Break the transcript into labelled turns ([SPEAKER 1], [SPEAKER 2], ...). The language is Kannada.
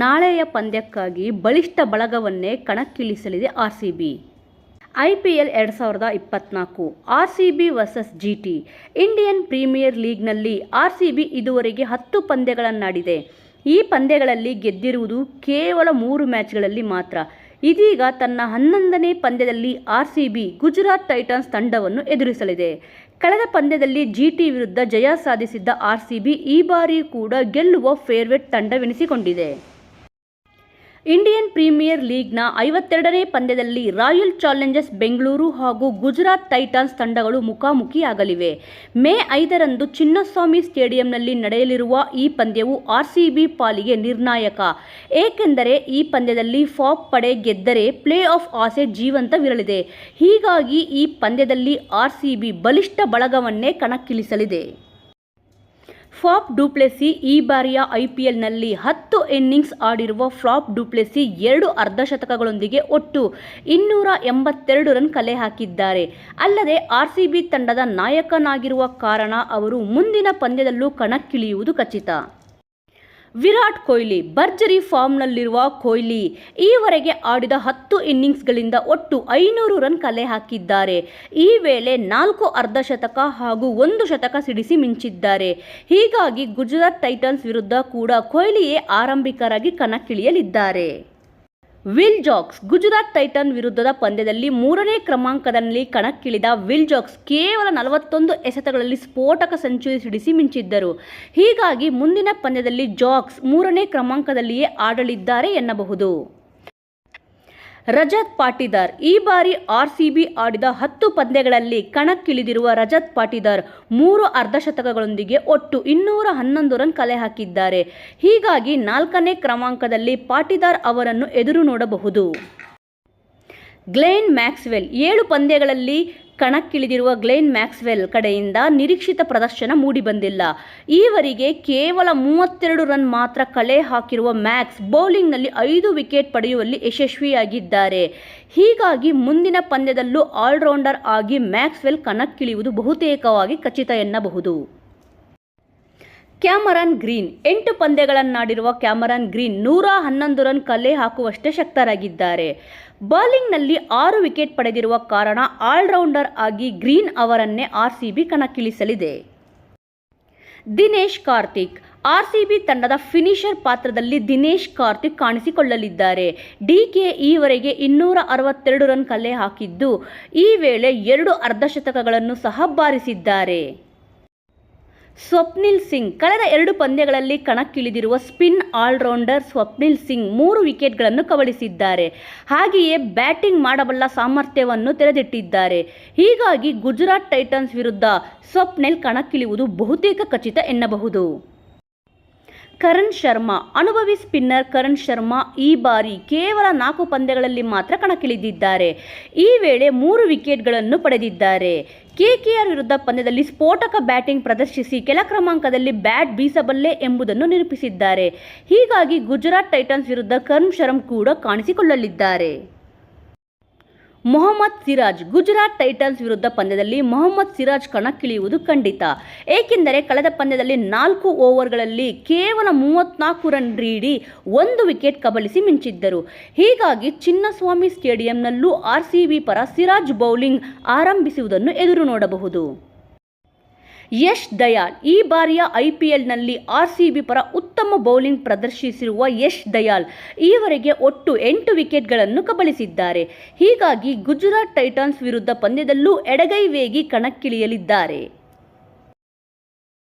[SPEAKER 1] ನಾಳೆಯ ಪಂದ್ಯಕ್ಕಾಗಿ ಬಲಿಷ್ಠ ಬಳಗವನ್ನೇ ಕಣಕ್ಕಿಳಿಸಲಿದೆ R C B I P L ಎರಡು ಸಾವಿರದ ಇಪ್ಪತ್ನಾಲ್ಕು R C B versus G T. Indian premier ಲೀಗ್ನಲ್ಲಿ R C B ಇದುವರೆಗೆ ಹತ್ತು ಪಂದ್ಯಗಳನ್ನಾಡಿದೆ. ಈ ಪಂದ್ಯಗಳಲ್ಲಿ ಗೆದ್ದಿರುವುದು ಕೇವಲ ಮೂರು ಮ್ಯಾಚ್ಗಳಲ್ಲಿ ಮಾತ್ರ. ಇದೀಗ ತನ್ನ ಹನ್ನೊಂದನೇ ಪಂದ್ಯದಲ್ಲಿ R C B Gujarat Titans ತಂಡವನ್ನು ಎದುರಿಸಲಿದೆ. ಕಳೆದ ಪಂದ್ಯದಲ್ಲಿ ಜಿ ಟಿ ವಿರುದ್ಧ ಜಯ ಸಾಧಿಸಿದ್ದ ಆರ್ ಸಿ ಬಿ ಈ ಬಾರಿ ಕೂಡ ಗೆಲ್ಲುವ ಫೇರ್ವೆಟ್ ತಂಡವೆನಿಸಿಕೊಂಡಿದೆ. ಇಂಡಿಯನ್ ಪ್ರೀಮಿಯರ್ ಲೀಗ್ನ ಐವತ್ತೆರಡನೇ ಪಂದ್ಯದಲ್ಲಿ ರಾಯಲ್ ಚಾಲೆಂಜರ್ಸ್ ಬೆಂಗಳೂರು ಹಾಗೂ ಗುಜರಾತ್ ಟೈಟಾನ್ಸ್ ತಂಡಗಳು ಮುಖಾಮುಖಿಯಾಗಲಿವೆ. ಮೇ ಐದರಂದು ಚಿನ್ನಸ್ವಾಮಿ ಸ್ಟೇಡಿಯಂನಲ್ಲಿ ನಡೆಯಲಿರುವ ಈ ಪಂದ್ಯವು ಆರ್ಸಿಬಿ ಪಾಲಿಗೆ ನಿರ್ಣಾಯಕ. ಏಕೆಂದರೆ ಈ ಪಂದ್ಯದಲ್ಲಿ ಫಾಪ್ ಪಡೆ ಗೆದ್ದರೆ ಪ್ಲೇ ಆಫ್ ಆಸೆ ಜೀವಂತವಿರಲಿದೆ. ಹೀಗಾಗಿ ಈ ಪಂದ್ಯದಲ್ಲಿ ಆರ್ಸಿಬಿ ಬಲಿಷ್ಠ ಬಳಗವನ್ನೇ ಕಣಕ್ಕಿಳಿಸಲಿದೆ. ಫ್ಲಾಪ್ ಡುಪ್ಲೆಸಿ ಈ ಬಾರಿಯ ಐ ಪಿ ಎಲ್ನಲ್ಲಿ ಹತ್ತು ಇನ್ನಿಂಗ್ಸ್ ಆಡಿರುವ ಫ್ಲಾಪ್ ಡುಪ್ಲೆಸಿ ಎರಡು ಅರ್ಧಶತಕಗಳೊಂದಿಗೆ ಒಟ್ಟು ಇನ್ನೂರ ಎಂಬತ್ತೆರಡು ರನ್ ಕಲೆ ಹಾಕಿದ್ದಾರೆ. ಅಲ್ಲದೆ ಆರ್ಸಿಬಿ ತಂಡದ ನಾಯಕನಾಗಿರುವ ಕಾರಣ ಅವರು ಮುಂದಿನ ಪಂದ್ಯದಲ್ಲೂ ಕಣಕ್ಕಿಳಿಯುವುದು ಖಚಿತ. ವಿರಾಟ್ ಕೊಹ್ಲಿ ಭರ್ಜರಿ ಫಾರ್ಮ್ನಲ್ಲಿರುವ ಕೊಹ್ಲಿ ಈವರೆಗೆ ಆಡಿದ ಹತ್ತು ಇನ್ನಿಂಗ್ಸ್ಗಳಿಂದ ಒಟ್ಟು ಐನೂರು ರನ್ ಕಲೆ ಹಾಕಿದ್ದಾರೆ. ಈ ವೇಳೆ ನಾಲ್ಕು ಅರ್ಧಶತಕ ಹಾಗೂ ಒಂದು ಶತಕ ಸಿಡಿಸಿ ಮಿಂಚಿದ್ದಾರೆ. ಹೀಗಾಗಿ ಗುಜರಾತ್ ಟೈಟನ್ಸ್ ವಿರುದ್ಧ ಕೂಡ ಕೊಹ್ಲಿಯೇ ಆರಂಭಿಕರಾಗಿ ಕಣಕ್ಕಿಳಿಯಲಿದ್ದಾರೆ. ವಿಲ್ ಜಾಕ್ಸ್ ಗುಜರಾತ್ ಟೈಟನ್ ವಿರುದ್ಧದ ಪಂದ್ಯದಲ್ಲಿ ಮೂರನೇ ಕ್ರಮಾಂಕದಲ್ಲಿ ಕಣಕ್ಕಿಳಿದ ವಿಲ್ ಜಾಕ್ಸ್ ಕೇವಲ ನಲವತ್ತೊಂದು ಎಸೆತಗಳಲ್ಲಿ ಸ್ಫೋಟಕ ಸೆಂಚುರಿ ಸಿಡಿಸಿ ಮಿಂಚಿದ್ದರು. ಹೀಗಾಗಿ ಮುಂದಿನ ಪಂದ್ಯದಲ್ಲಿ ಜಾಕ್ಸ್ ಮೂರನೇ ಕ್ರಮಾಂಕದಲ್ಲಿಯೇ ಆಡಲಿದ್ದಾರೆ ಎನ್ನಬಹುದು. ರಜತ್ ಪಾಟೀದಾರ್. ಈ ಬಾರಿ ಆರ್ಸಿಬಿ ಆಡಿದ ಹತ್ತು ಪಂದ್ಯಗಳಲ್ಲಿ ಕಣಕ್ಕಿಳಿದಿರುವ ರಜತ್ ಪಾಟೀದಾರ್ ಮೂರು ಅರ್ಧಶತಕಗಳೊಂದಿಗೆ ಒಟ್ಟು ಇನ್ನೂರ ಹನ್ನೊಂದು ರನ್ ಕಲೆ ಹಾಕಿದ್ದಾರೆ. ಹೀಗಾಗಿ ನಾಲ್ಕನೇ ಕ್ರಮಾಂಕದಲ್ಲಿ ಪಾಟೀದಾರ್ ಅವರನ್ನು ಎದುರು ನೋಡಬಹುದು. ಗ್ಲೇನ್ ಮ್ಯಾಕ್ಸ್ವೆಲ್ ಏಳು ಪಂದ್ಯಗಳಲ್ಲಿ ಕಣಕ್ಕಿಳಿದಿರುವ ಗ್ಲೇನ್ ಮ್ಯಾಕ್ಸ್ವೆಲ್ ಕಡೆಯಿಂದ ನಿರೀಕ್ಷಿತ ಪ್ರದರ್ಶನ ಮೂಡಿಬಂದಿಲ್ಲ. ಈವರೆಗೆ ಕೇವಲ ಮೂವತ್ತೆರಡು ರನ್ ಮಾತ್ರ ಕಳೆ ಹಾಕಿರುವ ಮ್ಯಾಕ್ಸ್ ಬೌಲಿಂಗ್ನಲ್ಲಿ ಐದು ವಿಕೆಟ್ ಪಡೆಯುವಲ್ಲಿ ಯಶಸ್ವಿಯಾಗಿದ್ದಾರೆ. ಹೀಗಾಗಿ ಮುಂದಿನ ಪಂದ್ಯದಲ್ಲೂ ಆಲ್ರೌಂಡರ್ ಆಗಿ ಮ್ಯಾಕ್ಸ್ವೆಲ್ ಕಣಕ್ಕಿಳಿಯುವುದು ಬಹುತೇಕವಾಗಿ ಖಚಿತ ಎನ್ನಬಹುದು. Cameron Green. ಎಂಟು ಪಂದ್ಯಗಳನ್ನಾಡಿರುವ ಕ್ಯಾಮರನ್ ಗ್ರೀನ್ ನೂರ ಹನ್ನೊಂದು ರನ್ ಕಲೆ ಹಾಕುವಷ್ಟೇ ಶಕ್ತರಾಗಿದ್ದಾರೆ. ಬೌಲಿಂಗ್ನಲ್ಲಿ ಆರು ವಿಕೆಟ್ ಪಡೆದಿರುವ ಕಾರಣ ಆಲ್ರೌಂಡರ್ ಆಗಿ ಗ್ರೀನ್ ಅವರನ್ನೇ ಆರ್ಸಿಬಿ ಕಣಕ್ಕಿಳಿಸಲಿದೆ. ದಿನೇಶ್ ಕಾರ್ತಿಕ್. ಆರ್ಸಿಬಿ ತಂಡದ ಫಿನಿಷರ್ ಪಾತ್ರದಲ್ಲಿ ದಿನೇಶ್ ಕಾರ್ತಿಕ್ ಕಾಣಿಸಿಕೊಳ್ಳಲಿದ್ದಾರೆ. ಡಿಕೆ ಈವರೆಗೆ ಇನ್ನೂರ ಅರವತ್ತೆರಡು ರನ್ ಕಲೆ ಹಾಕಿದ್ದು, ಈ ವೇಳೆ ಎರಡು ಅರ್ಧಶತಕಗಳನ್ನು ಸಹ ಬಾರಿಸಿದ್ದಾರೆ. ಸ್ವಪ್ನಿಲ್ ಸಿಂಗ್. ಕಳೆದ ಎರಡು ಪಂದ್ಯಗಳಲ್ಲಿ ಕಣಕ್ಕಿಳಿದಿರುವ ಸ್ಪಿನ್ ಆಲ್ರೌಂಡರ್ ಸ್ವಪ್ನಿಲ್ ಸಿಂಗ್ ಮೂರು ವಿಕೆಟ್ಗಳನ್ನು ಕಬಳಿಸಿದ್ದಾರೆ. ಹಾಗೆಯೇ ಬ್ಯಾಟಿಂಗ್ ಮಾಡಬಲ್ಲ ಸಾಮರ್ಥ್ಯವನ್ನು ತೆರೆದಿಟ್ಟಿದ್ದಾರೆ. ಹೀಗಾಗಿ ಗುಜರಾತ್ ಟೈಟನ್ಸ್ ವಿರುದ್ಧ ಸ್ವಪ್ನಿಲ್ ಕಣಕ್ಕಿಳಿಯುವುದು ಬಹುತೇಕ ಖಚಿತ ಎನ್ನಬಹುದು. ಕರಣ್ ಶರ್ಮಾ. ಅನುಭವಿ ಸ್ಪಿನ್ನರ್ ಕರಣ್ ಶರ್ಮಾ ಈ ಬಾರಿ ಕೇವಲ ನಾಲ್ಕು ಪಂದ್ಯಗಳಲ್ಲಿ ಮಾತ್ರ ಕಣಕ್ಕಿಳಿದಿದ್ದಾರೆ. ಈ ವೇಳೆ ಮೂರು ವಿಕೆಟ್ಗಳನ್ನು ಪಡೆದಿದ್ದಾರೆ. ಕೆಕೆಆರ್ ವಿರುದ್ಧ ಪಂದ್ಯದಲ್ಲಿ ಸ್ಫೋಟಕ ಬ್ಯಾಟಿಂಗ್ ಪ್ರದರ್ಶಿಸಿ ಕೆಲ ಕ್ರಮಾಂಕದಲ್ಲಿ ಬ್ಯಾಟ್ ಬೀಸಬಲ್ಲೆ ಎಂಬುದನ್ನು ನಿರೂಪಿಸಿದ್ದಾರೆ. ಹೀಗಾಗಿ ಗುಜರಾತ್ ಟೈಟನ್ಸ್ ವಿರುದ್ಧ ಕರಣ್ ಶರಮ್ ಕೂಡ ಕಾಣಿಸಿಕೊಳ್ಳಲಿದ್ದಾರೆ. ಮೊಹಮ್ಮದ್ ಸಿರಾಜ್ ಗುಜರಾತ್ ಟೈಟನ್ಸ್ ವಿರುದ್ಧ ಪಂದ್ಯದಲ್ಲಿ ಮೊಹಮ್ಮದ್ ಸಿರಾಜ್ ಕಣಕ್ಕಿಳಿಯುವುದು ಖಂಡಿತ. ಏಕೆಂದರೆ ಕಳೆದ ಪಂದ್ಯದಲ್ಲಿ ನಾಲ್ಕು ಓವರ್ಗಳಲ್ಲಿ ಕೇವಲ ಮೂವತ್ನಾಲ್ಕು ರನ್ ರೀಡಿ ಒಂದು ವಿಕೆಟ್ ಕಬಳಿಸಿ ಮಿಂಚಿದ್ದರು. ಹೀಗಾಗಿ ಚಿನ್ನಸ್ವಾಮಿ ಸ್ಟೇಡಿಯಂನಲ್ಲೂ ಆರ್ ಸಿ ಬಿ ಪರ ಸಿರಾಜ್ ಬೌಲಿಂಗ್ ಆರಂಭಿಸುವುದನ್ನು ಎದುರು ನೋಡಬಹುದು. ಯಶ್ ದಯಾಲ್ ಈ ಬಾರಿಯ ಐ ಪಿ ಎಲ್ನಲ್ಲಿ ಆರ್ ಸಿ ಬಿ ಪರ ಉತ್ತಮ ಬೌಲಿಂಗ್ ಪ್ರದರ್ಶಿಸಿರುವ ಯಶ್ ದಯಾಲ್ ಈವರೆಗೆ ಒಟ್ಟು ಎಂಟು ವಿಕೆಟ್ಗಳನ್ನು ಕಬಳಿಸಿದ್ದಾರೆ. ಹೀಗಾಗಿ ಗುಜರಾತ್ ಟೈಟನ್ಸ್ ವಿರುದ್ಧ ಪಂದ್ಯದಲ್ಲೂ ಎಡಗೈ ವೇಗಿ ಕಣಕ್ಕಿಳಿಯಲಿದ್ದಾರೆ.